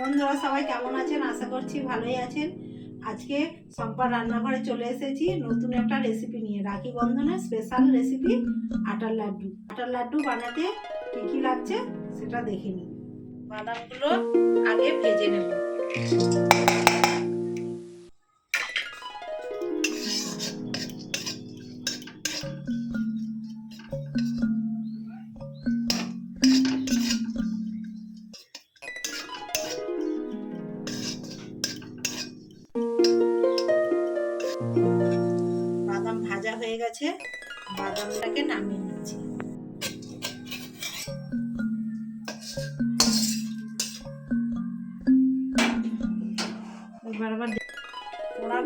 বন্ধুরা সবাই কেমন আছেন? আশা করছি ভালোই আছেন। আজকে সম্পার রান্নাঘরে চলে এসেছি। নতুন একটা রেসিপি নিয়ে রাখি বন্ধনের স্পেশাল রেসিপি আটার লাড্ডু। আটার লাড্ডু বানাতে কী কী লাগছে সেটা দেখে নিই। বাদামগুলো আগে ভেজে নেব। বাদামটাকে নামিয়ে নিচ্ছি। এবার আবার দে-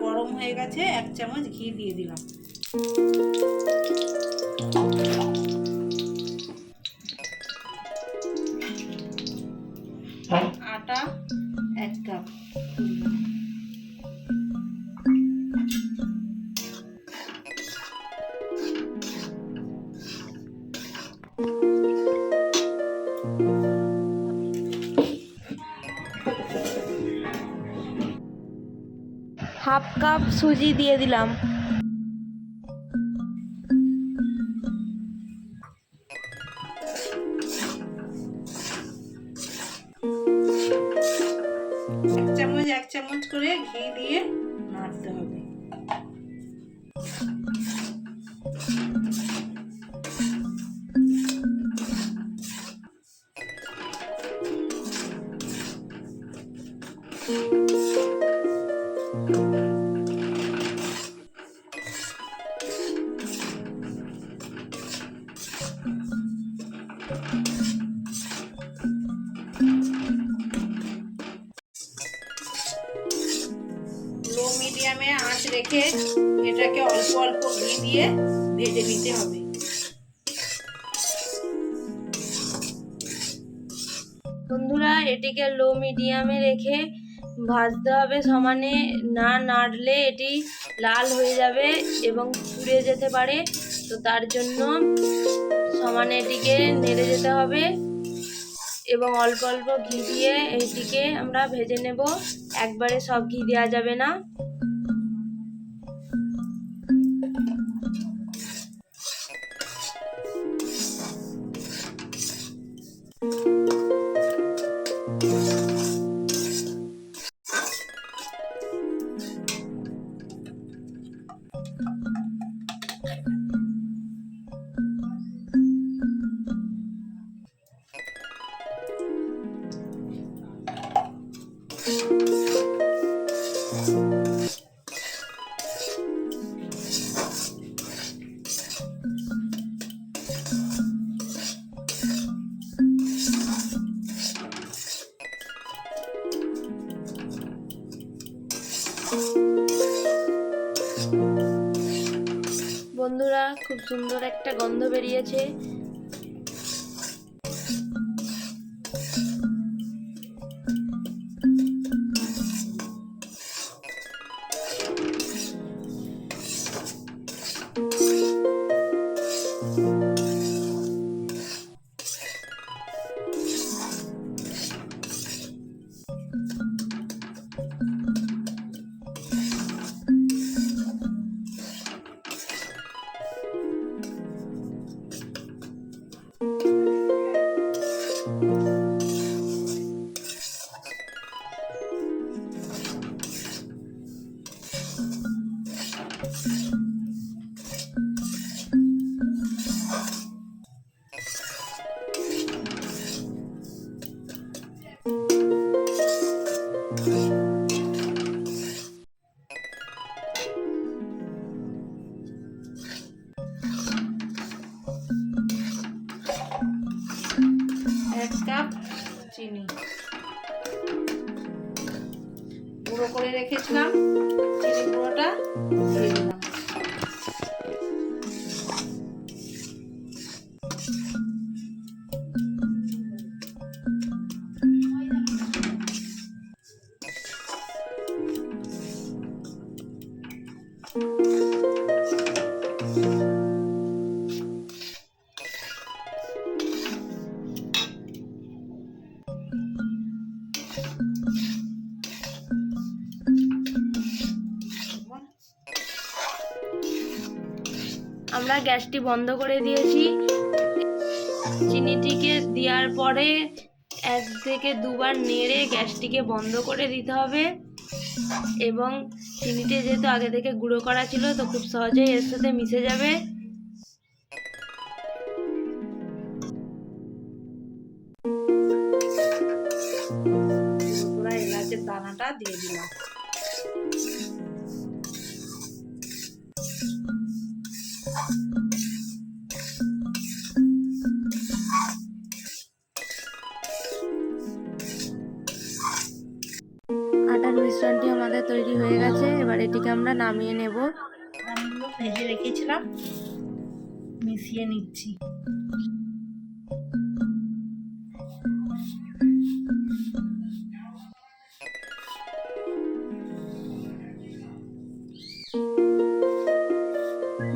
গরম হয়ে গেছে, এক চামচ ঘি দিয়ে দিলাম। আটা হাফ কাপ সুজি দিয়ে দিলাম। চামচ এক চামচ করে ঘি দিয়ে নাড়তে হবে। মিডিয়ামে আঁচ রেখে এটাকে অল্প অল্প ঘি দিয়ে ভেজে নিতে হবে। বন্ধুরা, এটিকে লো মিডিয়ামে রেখে ভাজতে হবে সমানে, না নাড়লে এটি লাল হয়ে যাবে এবং পুড়ে যেতে পারে। তো তার জন্য সমানে এটিকে নেড়ে যেতে হবে এবং অল্প অল্প ঘি দিয়ে এটিকে আমরা ভেজে নেব। একবারে সব ঘি দেওয়া যাবে না। বন্ধুরা খুব সুন্দর একটা গন্ধ বেরিয়েছে। রেখেছিলাম চিনি গুঁড়োটা। thank you আমরা গ্যাসটি বন্ধ করে দিয়েছি। চিনিটিকে দেওয়ার পরে এক থেকে দুবার নেড়ে গ্যাসটিকে বন্ধ করে দিতে হবে। এবং চিনিটি যেহেতু আগে থেকে গুঁড়ো করা ছিল, তো খুব সহজেই এর সাথে মিশে যাবে। এলাচের দানাটা দিয়ে দিলাম। আটার আমাদের তৈরি হয়ে গেছে। এবার এটিকে আমরা নামিয়ে নেব। বাদামগুলো ভেজে রেখেছিলাম। মিশিয়ে নিচ্ছি।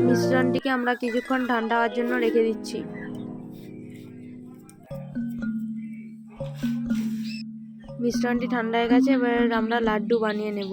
মিশ্রণটিকে আমরা কিছুক্ষণ ঠান্ডা হওয়ার জন্য রেখে দিচ্ছি। মিশ্রণটি ঠান্ডা হয়ে গেছে এবার আমরা লাড্ডু বানিয়ে নেব।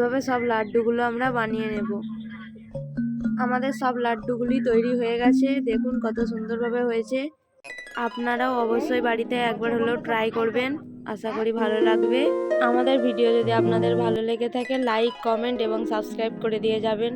এইভাবে সব লাড্ডুগুলো আমরা বানিয়ে নেব। আমাদের সব লাড্ডুগুলি তৈরি হয়ে গেছে। দেখুন কত সুন্দরভাবে হয়েছে। আপনারাও অবশ্যই বাড়িতে একবার হলেও ট্রাই করবেন। আশা করি ভালো লাগবে। আমাদের ভিডিও যদি আপনাদের ভালো লেগে থাকে লাইক কমেন্ট এবং সাবস্ক্রাইব করে দিয়ে যাবেন।